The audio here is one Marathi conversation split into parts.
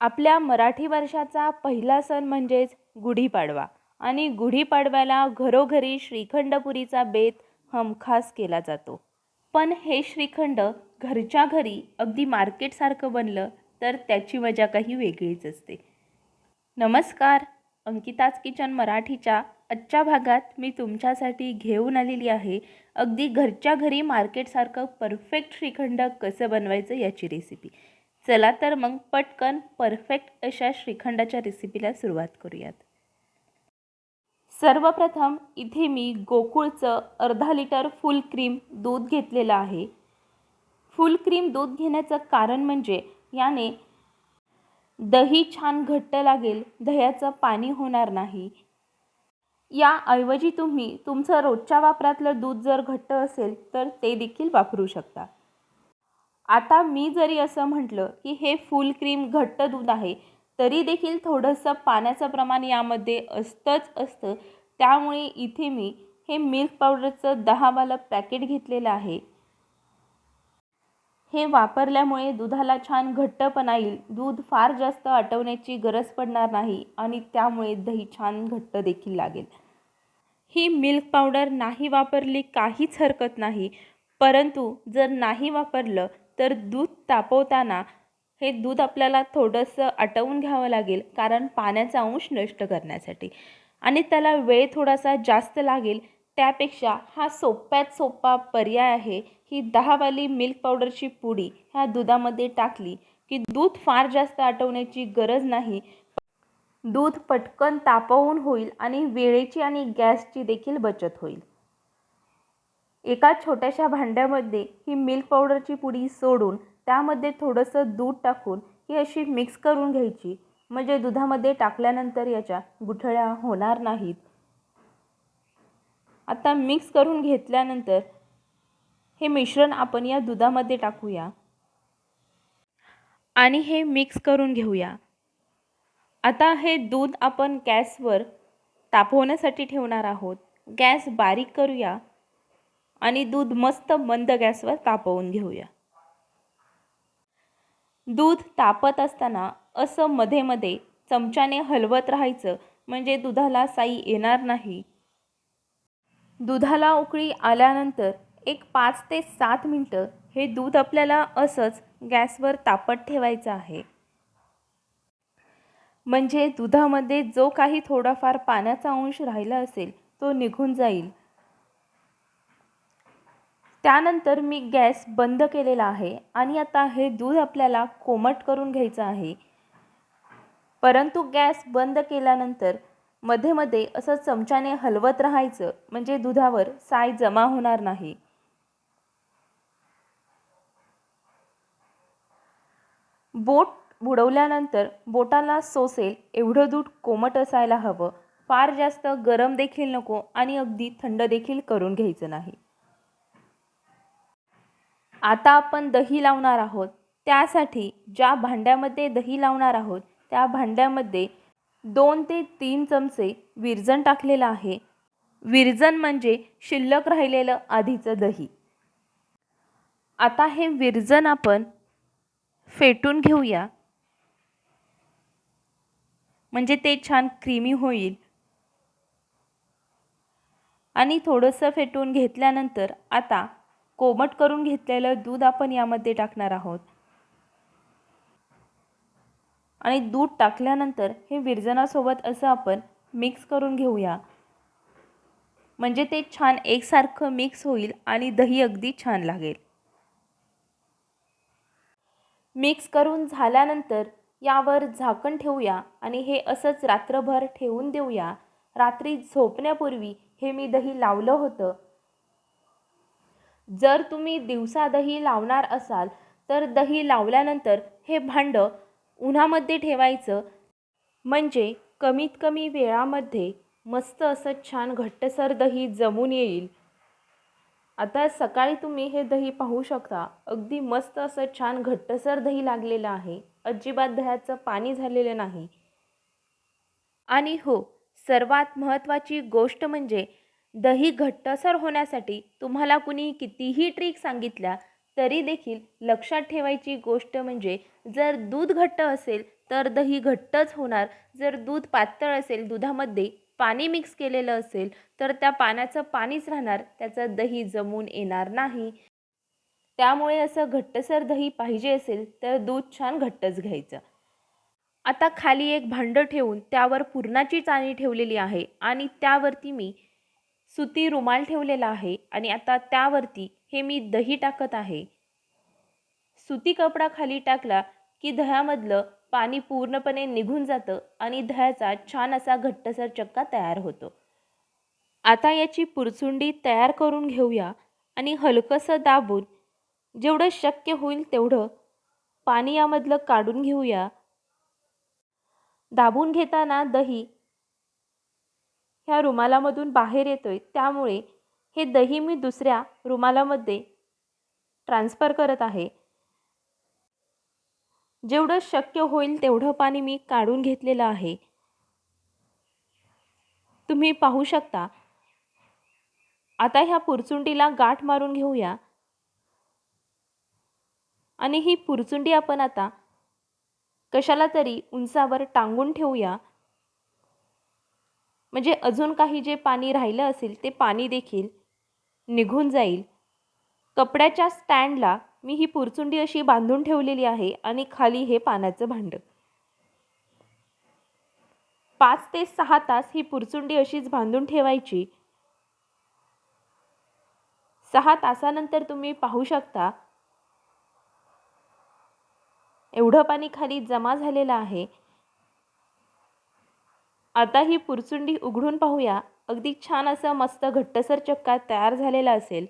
आपल्या मराठी वर्षाचा पहिला सण म्हणजेच गुढीपाडवा. आणि गुढीपाडव्याला घरोघरी श्रीखंडपुरीचा बेत हमखास केला जातो. पण हे श्रीखंड घरच्या घरी अगदी मार्केटसारखं बनलं तर त्याची मजा काही वेगळीच असते. नमस्कार अंकिताज किचन मराठीच्या आजच्या भागात मी तुमच्यासाठी घेऊन आलेली आहे अगदी घरच्या घरी मार्केटसारखं परफेक्ट श्रीखंड कसं बनवायचं याची रेसिपी चला तर मग पटकन परफेक्ट अशा श्रीखंडाच्या रेसिपीला सुरुवात करूयात. सर्वप्रथम इथे मी गोकुळचं अर्धा लिटर फुल क्रीम दूध घेतलेलं आहे. फुल क्रीम दूध घेण्याचं कारण म्हणजे याने दही छान घट्ट लागेल दह्याचं पाणी होणार नाही. याऐवजी तुम्ही तुमचं रोजच्या वापरातलं दूध जर घट्ट असेल तर ते देखील वापरू शकता. आता मी जरी असं म्हटलं की हे फुल क्रीम घट्ट दूध आहे तरी देखील थोडंसं पाण्याचं प्रमाण यामध्ये असतंच असतं. त्यामुळे इथे मी हे मिल्क पावडरचं दहावालं पॅकेट घेतलेलं आहे. हे वापरल्यामुळे दुधाला छान घट्टपणा येईल. दूध फार जास्त आटवण्याची गरज पडणार नाही आणि त्यामुळे दही छान घट्ट देखील लागेल. ही मिल्क पावडर नाही वापरली काहीच हरकत नाही. परंतु जर नाही वापरलं तर दूध तापवताना हे दूध आपल्याला थोडंसं आटवून घ्यावं लागेल कारण पाण्याचा अंश नष्ट करण्यासाठी. आणि त्याला वेळ थोडासा जास्त लागेल त्यापेक्षा हा सोप्यात सोपा पर्याय आहे. ही दहावाली मिल्क पावडरची पुडी ह्या दुधामध्ये टाकली की दूध फार जास्त आटवण्याची गरज नाही. दूध पटकन तापवून होईल आणि वेळेची आणि गॅसची देखील बचत होईल. एका छोट्याशा भांड्यामध्ये ही मिल्क पावडरची पुडी सोडून त्यामध्ये थोडंसं दूध टाकून ही अशी मिक्स करून घ्यायची. म्हणजे दुधामध्ये टाकल्यानंतर याच्या गुठळ्या होणार नाहीत. आता मिक्स करून घेतल्यानंतर हे मिश्रण आपण या दुधामध्ये टाकूया. आणि हे मिक्स करून घेऊया. आता हे दूध आपण गॅसवर तापवण्यासाठी ठेवणार आहोत. गॅस बारीक करूया. आणि दूध मस्त मंद गॅसवर तापवून घेऊया. दूध तापत असताना असं मध्ये मध्ये चमच्याने हलवत राहायचं म्हणजे दुधाला साई येणार नाही. दुधाला उकळी आल्यानंतर एक पाच ते सात मिनटं हे दूध आपल्याला असंच गॅसवर तापत ठेवायचं आहे. म्हणजे दुधामध्ये जो काही थोडाफार पाण्याचा अंश राहिला असेल तो निघून जाईल. त्यानंतर मी गॅस बंद केलेला आहे आणि आता हे दूध आपल्याला कोमट करून घ्यायचं आहे. परंतु गॅस बंद केल्यानंतरमध्ये मध्ये असं चमच्याने हलवत राहायचं म्हणजे दुधावर साय जमा होणार नाही. बोट बुडवल्यानंतर बोटाला सोसेल एवढं दूध कोमट असायला हवं. फार जास्त गरम देखील नको आणि अगदी थंड देखील करून घ्यायचं नाही. आता आपण दही लावणार आहोत. त्यासाठी ज्या भांड्यामध्ये दही लावणार आहोत त्या भांड्यामध्ये दोन ते तीन चमचे विरजण टाकलेलं आहे. विरजण म्हणजे शिल्लक राहिलेलं आधीचं दही. आता हे विरजण आपण फेटून घेऊया. म्हणजे ते छान क्रीमी होईल. आणि थोडंसं फेटून घेतल्यानंतर आता कोमट करून घेतलेलं दूध आपण यामध्ये टाकणार आहोत. आणि दूध टाकल्यानंतर हे विरजनासोबत असं आपण मिक्स करून घेऊया. म्हणजे ते छान एकसारखं मिक्स होईल आणि दही अगदी छान लागेल. मिक्स करून झाल्यानंतर यावर झाकण ठेवूया आणि हे असंच रात्रभर ठेवून देऊया. रात्री झोपण्यापूर्वी हे मी दही लावलं होतं. जर तुम्ही दिवसा दही लावणार असाल तर दही लावल्यानंतर हे भांडं उन्हामध्ये ठेवायचं. म्हणजे कमीत कमी वेळामध्ये मस्त असं छान घट्टसर दही जमून येईल. आता सकाळी तुम्ही हे दही पाहू शकता. अगदी मस्त असं छान घट्टसर दही लागलेलं आहे. अजिबात दह्याचं पाणी झालेलं नाही. आणि हो सर्वात महत्त्वाची गोष्ट म्हणजे दही घट्टसर होण्यासाठी तुम्हाला कुणी कितीही ट्रिक सांगितल्या तरी देखील लक्षात ठेवायची गोष्ट म्हणजे जर दूध घट्ट असेल तर दही घट्टच होणार. जर दूध पातळ असेल दुधामध्ये पाणी मिक्स केलेलं असेल तर त्या पाण्याचं पाणीच राहणार. त्याचं दही जमून येणार नाही. त्यामुळे असं घट्टसर दही पाहिजे असेल तर दूध छान घट्टच घ्यायचं. आता खाली एक भांडं ठेवून त्यावर पुरणाची चाणी ठेवलेली आहे आणि त्यावरती मी सुती रुमाल ठेवलेला आहे आणि आता त्यावरती हे मी दही टाकत आहे. सुती कपडा खाली टाकला की दह्यामधलं पाणी पूर्णपणे निघून जातं आणि दह्याचा छान असा घट्टसर चक्का तयार होतो. आता याची पुरचुंडी तयार करून घेऊया आणि हलकंसं दाबून जेवढं शक्य होईल तेवढं पाणी यामधलं काढून घेऊया. दाबून घेताना दही ह्या रुमालामधून बाहेर येतोय त्यामुळे हे दही मी दुसऱ्या रुमालामध्ये ट्रान्सफर करत आहे. जेवढं शक्य होईल तेवढं पाणी मी काढून घेतलेलं आहे. तुम्ही पाहू शकता. आता ह्या पुरचुंडीला गाठ मारून घेऊया. आणि ही पुरचुंडी आपण आता कशाला तरी उंचावर टांगून ठेवूया. म्हणजे अजून काही जे पाणी राहिलं असेल ते पाणी देखील निघून जाईल. कपड्याच्या स्टँडला मी ही पुरचुंडी अशी बांधून ठेवलेली आहे आणि खाली हे पाण्याचं भांडं. पाच ते सहा तास ही पुरचुंडी अशीच बांधून ठेवायची. सहा तासानंतर तुम्ही पाहू शकता एवढं पाणी खाली जमा झालेलं आहे. आता ही पुरचुंडी उघडून पाहूया. अगदी छान असं मस्त घट्टसर चक्का तयार झालेला असेल.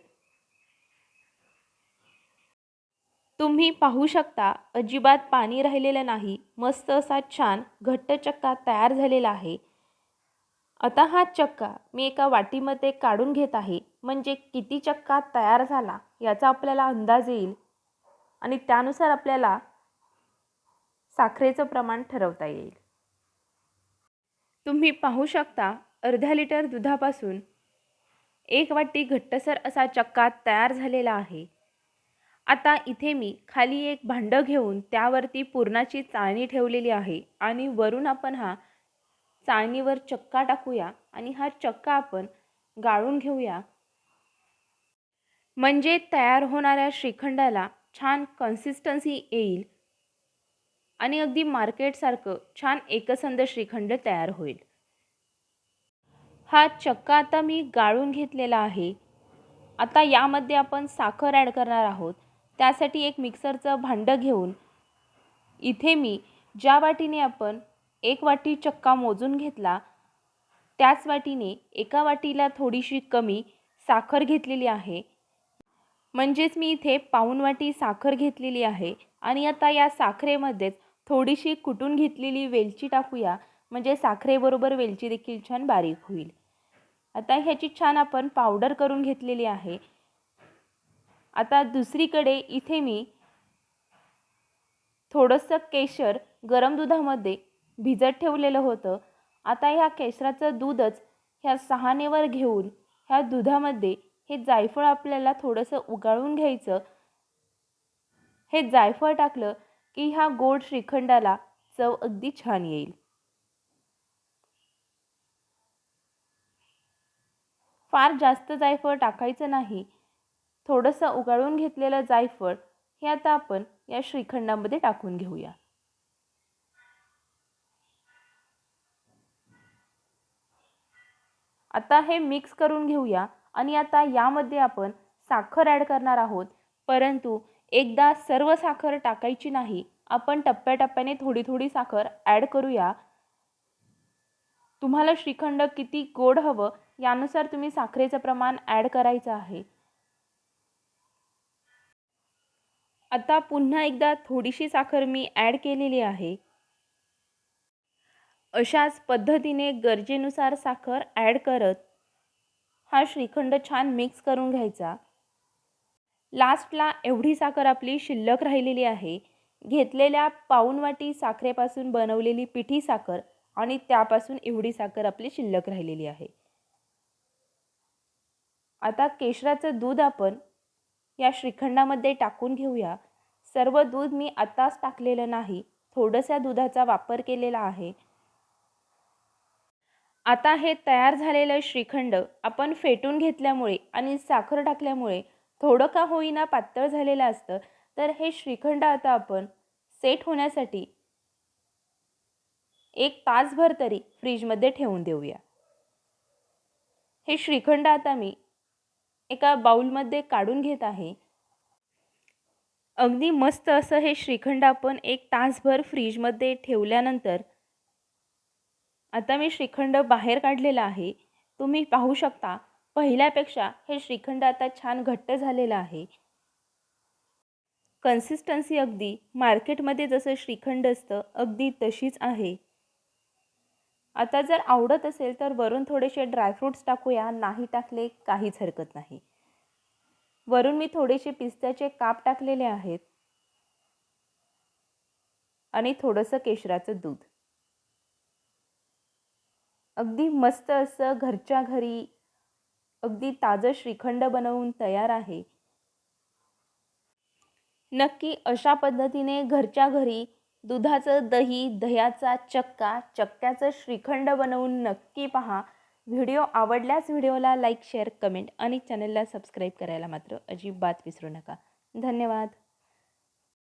तुम्ही पाहू शकता अजिबात पाणी राहिलेलं नाही. मस्त असा छान घट्ट चक्का तयार झालेला आहे. आता हा चक्का मी एका वाटीमध्ये काढून घेत आहे. म्हणजे किती चक्का तयार झाला याचा आपल्याला अंदाज येईल. आणि त्यानुसार आपल्याला साखरेचं प्रमाण ठरवता येईल. तुम्ही पाहू शकता अर्ध्या लिटर दुधापासून एक वाटी घट्टसर असा चक्का तयार झालेला आहे. आता इथे मी खाली एक भांडं घेऊन त्यावरती पुरणाची चाळणी ठेवलेली आहे आणि वरून आपण हा चाळणीवर चक्का टाकूया आणि हा चक्का आपण गाळून घेऊया. म्हणजे तयार होणाऱ्या श्रीखंडाला छान कन्सिस्टन्सी येईल. आणि अगदी मार्केटसारखं छान एकसंध श्रीखंड तयार होईल. हा चक्का आता मी गाळून घेतलेला आहे. आता यामध्ये आपण साखर ॲड करणार आहोत. त्यासाठी एक मिक्सरचं भांडं घेऊन इथे मी ज्या वाटीने आपण एक वाटी चक्का मोजून घेतला त्याच वाटीने एका वाटीला थोडीशी कमी साखर घेतलेली आहे. म्हणजेच मी इथे पाऊण वाटी साखर घेतलेली आहे आणि आता या साखरेमध्येच थोडीशी कुटून घेतलेली वेलची टाकूया. म्हणजे साखरेबरोबर वेलची देखील छान बारीक होईल. आता ह्याची छान आपण पावडर करून घेतलेली आहे. आता दुसरीकडे इथे मी थोडंसं केशर गरम दुधामध्ये भिजत ठेवलेलं होतं. आता ह्या केशराचं दूधच ह्या सहानेवर घेऊन ह्या दुधामध्ये हे जायफळ आपल्याला थोडंसं उगाळून घ्यायचं. हे जायफळ टाकलं की ह्या गोड श्रीखंडाला चव अगदी छान येईल. फार जास्त जायफळ टाकायचं नाही. थोडंसं उगाळून घेतलेलं जायफळ हे आता आपण या श्रीखंडामध्ये टाकून घेऊया. आता हे मिक्स करून घेऊया आणि आता यामध्ये आपण साखर ॲड करणार आहोत. परंतु एकदा सर्व साखर टाकायची नाही आपण टप्प्याटप्प्याने थोडी थोडी साखर ॲड करूया. तुम्हाला श्रीखंड किती गोड हवं यानुसार तुम्ही साखरेचं प्रमाण ॲड करायचं आहे. आता पुन्हा एकदा थोडीशी साखर मी ॲड केलेली आहे. अशाच पद्धतीने गरजेनुसार साखर ॲड करत हा श्रीखंड छान मिक्स करून घ्यायचा. लास्टला एवढी साखर आपली शिल्लक राहिलेली आहे. घेतलेल्या पाऊनवाटी साखरेपासून बनवलेली पिठी साखर आणि त्यापासून एवढी साखर आपली शिल्लक राहिलेली आहे. आता केशराचं दूध आपण या श्रीखंडामध्ये टाकून घेऊया. सर्व दूध मी आत्ताच टाकलेलं नाही थोडंसं दुधाचा वापर केलेला आहे. आता हे तयार झालेलं श्रीखंड आपण फेटून घेतल्यामुळे आणि साखर टाकल्यामुळे थोडं का होईना पातळ झालेलं असतं तर हे श्रीखंड आता आपण सेट होण्यासाठी एक तासभर तरी फ्रीजमध्ये ठेवून देऊया. हे श्रीखंड आता मी एका बाऊलमध्ये काढून घेत आहे. अगदी मस्त असं हे श्रीखंड आपण एक तासभर फ्रीजमध्ये ठेवल्यानंतर आता मी श्रीखंड बाहेर काढलेलं आहे. तुम्ही पाहू शकता पहिल्यापेक्षा हे श्रीखंड आता छान घट्ट झालेलं आहे. कन्सिस्टन्सी अगदी मार्केटमध्ये जसं श्रीखंड असतं अगदी तशीच आहे. आता जर आवडत असेल तर वरून थोडेसे ड्रायफ्रूट्स टाकूया नाही टाकले काहीच हरकत नाही. वरून मी थोडेसे पिस्त्याचे काप टाकलेले आहेत. आणि थोडंसं केशराचं दूध. अगदी मस्त असं घरच्या घरी अगदी ताजं श्रीखंड बनवून तयार आहे. नक्की अशा पद्धतीने घरच्या घरी दुधाचं दही दह्याचा चक्का चक्क्याचं श्रीखंड बनवून नक्की पहा. व्हिडिओ आवडल्यास व्हिडिओला लाईक शेअर कमेंट आणि चॅनलला सबस्क्राईब करायला मात्र अजिबात विसरू नका. धन्यवाद.